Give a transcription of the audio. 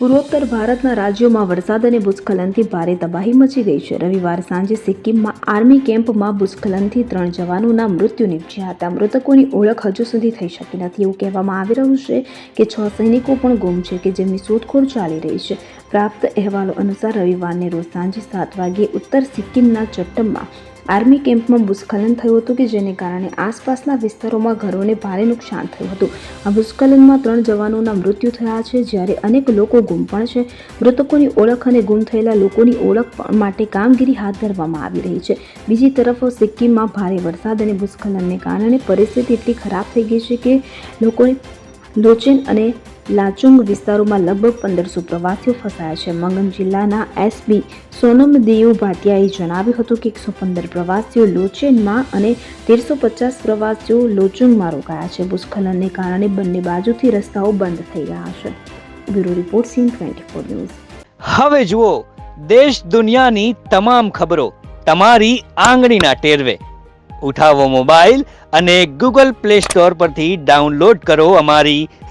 પૂર્વોત્તર ભારતના રાજ્યોમાં વરસાદ અને ભૂસ્ખલનથી ભારે તબાહી મચી ગઈ છે. રવિવાર સાંજે સિક્કિમમાં આર્મી કેમ્પમાં ભૂસ્ખલનથી ત્રણ જવાનોના મૃત્યુ નીપજ્યા હતા. મૃતકોની ઓળખ હજુ સુધી થઈ શકી નથી એવું કહેવામાં આવી રહ્યું છે કે છ સૈનિકો પણ ગુમ છે કે જેમની શોધખોળ ચાલી રહી છે. પ્રાપ્ત અહેવાલો અનુસાર રવિવારને રોજ સાંજે સાત વાગ્યે ઉત્તર સિક્કિમના ચટ્ટમમાં આર્મી કેમ્પમાં ભૂસ્ખલન થયું હતું કે જેને કારણે આસપાસના વિસ્તારોમાં ઘરોને ભારે નુકસાન થયું હતું. આ ભૂસ્ખલનમાં ત્રણ જવાનોના મૃત્યુ થયા છે, જ્યારે અનેક લોકો ગુમ પણ છે. મૃતકોની ઓળખ અને ગુમ થયેલા લોકોની ઓળખ માટે કામગીરી હાથ ધરવામાં આવી રહી છે. બીજી તરફ, સિક્કિમમાં ભારે વરસાદ અને ભૂસ્ખલનને કારણે પરિસ્થિતિ એટલી ખરાબ થઈ ગઈ છે કે લોકોને લોચેન અને લાચુંગ વિસ્તારોમાં લગભગ પંદરસો પ્રવાસીઓ ફસાયા છે. મંગન જિલ્લાના એસબી સોનમ દેવ ભાટિયાએ જણાવ્યું હતું કે એકસો પંદર પ્રવાસીઓ લોચેનમાં અને તેરસો પચાસ પ્રવાસીઓ લોચુંગમાં રોકાયા છે. ભૂસ્ખલનને કારણે બંને બાજુથી રસ્તાઓ બંધ થઈ ગયા છે. Bureau report CN twenty four news. હવે જુઓ, દેશ દુનિયાની તમામ ખબરો તમારી આંગળીના ટેરવે. ઉઠાવો મોબાઈલ અને ગૂગલ પ્લે સ્ટોર પરથી ડાઉનલોડ કરો અમારી